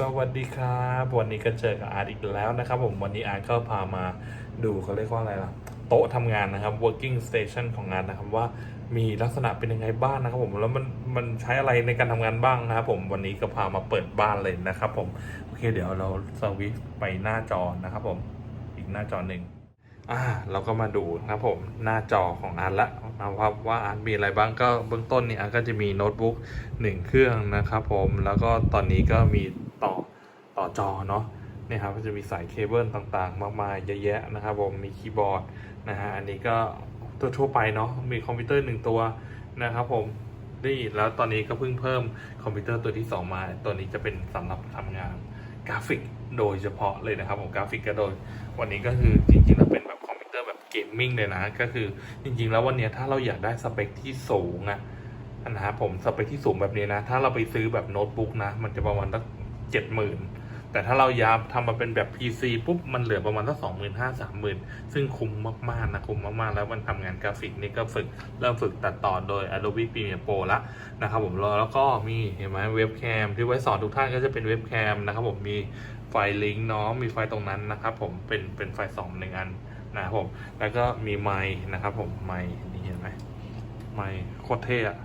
สวัสดีครับ วันนี้ก็เจอกับอาร์ตอีกแล้วนะครับผมวันนี้อาร์ตก็พามาดูเขาเรียกว่าอะไรล่ะ โต๊ะทำงานนะครับ working station ของงานนะครับว่ามีลักษณะเป็นยังไงบ้างนะครับผมแล้วมันมันใช้อะไรในการทำงานบ้างนะครับผมวันนี้ก็พามาเปิดบ้านเลยนะครับผมโอเคเดี๋ยวเราสวิตไปหน้าจอนะครับผมอีกหน้าจอหนึ่งอ่าเราก็มาดูนะครับผมหน้าจอของอาร์ตละนะครับว่าอาร์ตมีอะไรบ้างก็เบื้องต้นเนี่ยอาร์ตก็จะมีโน้ตบุ๊กหนึ่งเครื่องนะครับผมแล้วก็ตอนนี้ก็มี ต่อต่อจอเนาะเนี่ยครับก็จะมีสายเคเบิลต่างๆ มากมายเยอะแยะนะครับผมมีคีย์บอร์ดนะฮะอันนี้ก็ตัวทั่วไปเนาะมีคอมพิวเตอร์หนึ่งตัวนะครับผมนี่แล้วตอนนี้ก็เพิ่งเพิ่มคอมพิวเตอร์ตัวที่สองมา ตัวนี้จะเป็นสำหรับทำงานกราฟิกโดยเฉพาะเลยนะครับผมกราฟิกก็โดย วันนี้ก็คือจริงๆแล้วเป็นแบบคอมพิวเตอร์แบบเกมมิ่งเลยนะ ก็คือจริงๆ แล้ววันนี้ถ้าเราอยากได้สเปคที่สูงอะนะครับผมสเปคที่สูงแบบนี้นะ ถ้าเราไปซื้อแบบโน้ตบุ๊กนะ มันจะประมาณสัก เจ็ดหมื่นแต่ถ้าเรายามทำมาเป็นแบบ PC ปุ๊บ มันเหลือประมาณสักสองหมื่นห้าสามหมื่นซึ่งคุ้มมาก ๆ นะ คุ้มมาก ๆ แล้วมันทำงานกราฟิกนี่ก็ฝึก เริ่มฝึกตัดต่อโดย Adobe Premiere Pro ละนะครับผมแล้วก็มีเห็นไหมเว็บแคมที่ไว้สอนทุกท่านก็จะเป็นเว็บแคมนะครับผมมีไฟลิงก์เนาะมีไฟตรงนั้นนะครับผมเป็นเป็นไฟสองหนึ่งอันนะครับผมแล้วก็มีไมค์นะครับผมไมค์นี่เห็นไหมไมค์โคตรเท่อะ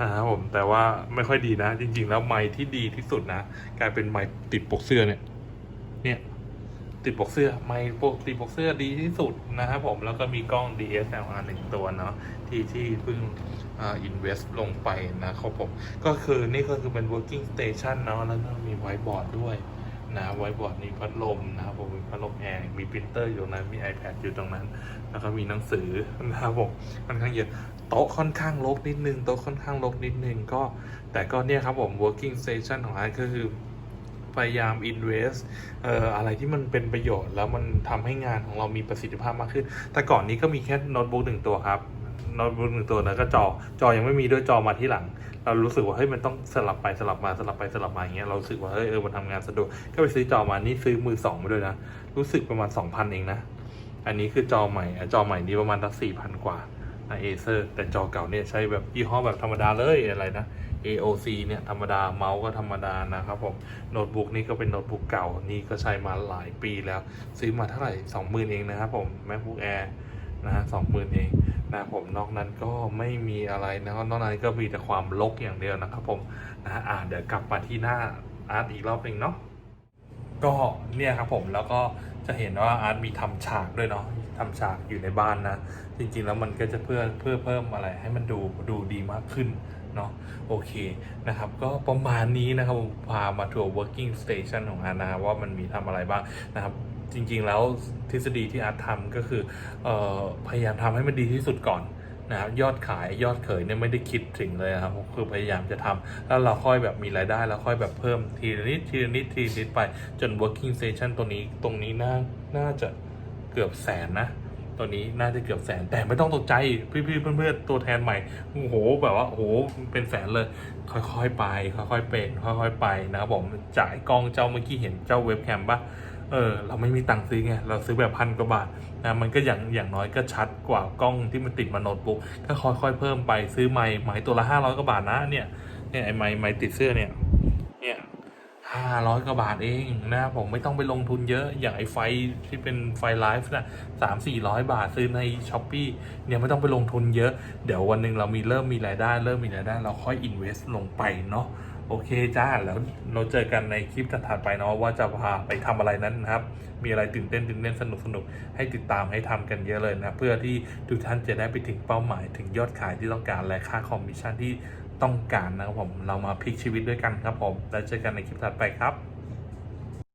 นะครับผมแต่ว่าไม่ค่อยดีนะ จริง ๆ แล้วไม้ที่ดีที่สุดนะกลายเป็นไม้ติดปกเสื้อเนี่ย เนี่ย ติดปกเสื้อไม้ปกติดปกเสื้อดีที่สุดนะครับผมแล้วก็มีกล้อง DSLR หนึ่งตัวเนาะที่ที่เพิ่งอินเวสต์ลงไปนะครับผม ก็คือนี่ก็คือเป็น working station เนาะแล้วก็มีไวบอร์ดด้วย นะไวบอร์ดมีพัดลมนะครับผมมีพัดลมแอร์มีปรินเตอร์อยู่ตรงนั้นมี iPad อยู่ตรงนั้น แล้วก็มีหนังสือนะครับผมค่อนข้างเยอะโต๊ะค่อนข้างรกนิดนึงโต๊ะค่อนข้างรกนิดนึงก็ แต่ก็เนี่ยครับผม working station ของอาร์ตก็คือพยายาม invest เอ่ออะไรที่มันเป็นประโยชน์แล้วมันทำให้งานของเรามีประสิทธิภาพมากขึ้น แต่ก่อนนี้ก็มีแค่โน้ตบุ๊กหนึ่งตัวครับ โน้ตบุ๊กหนึ่งตัวแล้วก็จอจอยังไม่มีด้วยจอมาที่หลัง เรารู้สึกว่าเฮ้ยมันต้องสลับไปสลับมาสลับไปสลับมาอย่างเงี้ยเราสึกว่าเฮ้ยเออมันทำงานสะดวกก็ไปซื้อจอมานี่ซื้อมือสองมาด้วยนะรู้สึกประมาณ2,000เองนะอันนี้คือจอใหม่จอใหม่นี่ประมาณตั้ง4,000กว่านะเอเซอร์แต่จอเก่าเนี่ยใช้แบบยี่ห้อแบบธรรมดาเลยอะไรนะ AOC เนี่ยธรรมดาเมาส์ก็ธรรมดานะครับผมโน้ตบุ๊กนี่ก็เป็นโน้ตบุ๊กเก่านี่ก็ใช้มาหลายปีแล้ว ซื้อมาเท่าไหร่สองหมื่นเองนะครับผม MacBook Air นะฮะสองหมื่นเอง นะผมนอกนั้นก็ไม่มีอะไรนะครับนอกนั้นก็มีแต่ความลกอย่างเดียวนะครับผมนะอ่าเดี๋ยวกลับมาที่หน้าอาร์ตอีกรอบหนึ่งเนาะก็เนี่ยครับผมแล้วก็จะเห็นว่าอาร์ตมีทำฉากด้วยเนาะทำฉากอยู่ในบ้านนะ จริงๆแล้วมันก็จะเพื่อเพื่อเพิ่มอะไรให้มันดูดูดีมากขึ้นเนาะโอเคนะครับ ก็ประมาณนี้นะครับผมพามาทัวร์ working station ของอาร์ตนะครับว่ามันมีทำอะไรบ้างนะครับ จริง ๆ แล้วทฤษฎีที่อาร์ตทำก็คือออพยายามทำให้มันดีที่สุดก่อนนะครับยอดขายยอดเขยเนี่ยไม่ได้คิดถึงเลยครับคือพยายามจะทำแล้วเราค่อยแบบมีรายได้แล้วค่อยแบบเพิ่มทีละนิดทีละนิดทีละนิดไปจน working station ตัวนี้ตรงนี้น่าน่าจะเกือบแสนนะตัวนี้น่าจะเกือบแสนแต่ไม่ต้องตกใจพี่ๆเพื่อนๆตัวแทนใหม่โอ้โหแบบว่าโอ้โหเป็นแสนเลย ค่อยๆไป ค่อยๆเป็นค่อยๆไปนะครับผมจ่ายกล้องเจ้าเมื่อกี้เห็นเจ้าเว็บแคมปะ เออเราไม่มีตังค์ซื้อไงเราซื้อแบบพันกว่าบาทนะมันก็อย่างอย่างน้อยก็ชัดกว่ากล้องที่มันติดมาโน้ตบุ๊กก็ค่อยๆเพิ่มไปซื้อไม้ไม้ตัวละห้าร้อยกว่าบาทนะเนี่ยเนี่ยไอ้ไม้ไม้ติดเสื้อเนี่ยเนี่ยห้าร้อยกว่าบาทเองนะผมไม่ต้องไปลงทุนเยอะอย่างไอ้ไฟที่เป็นไฟไลฟ์นะสามสี่ร้อยบาทซื้อในช้อปปีเนี่ยไม่ต้องไปลงทุนเยอะ เดี๋ยววันหนึ่งเรามีเริ่มมีรายได้ เริ่มมีรายได้ เราค่อยอินเวสต์ลงไปเนาะ โอเคจ้าแล้วเราเจอกันในคลิปถัดไปเนาะว่าจะพาไปทำอะไรนั้นนะครับ มีอะไรตื่นเต้นตื่นเต้นสนุกสนุกให้ติดตามให้ทำกันเยอะเลยนะเพื่อที่ทุกท่านจะได้ไปถึงเป้าหมายถึงยอดขายที่ต้องการและค่าคอมมิชชั่นที่ต้องการนะครับผมเรามาพลิกชีวิตด้วยกันครับผมแล้วเจอกันในคลิปถัดไปครับ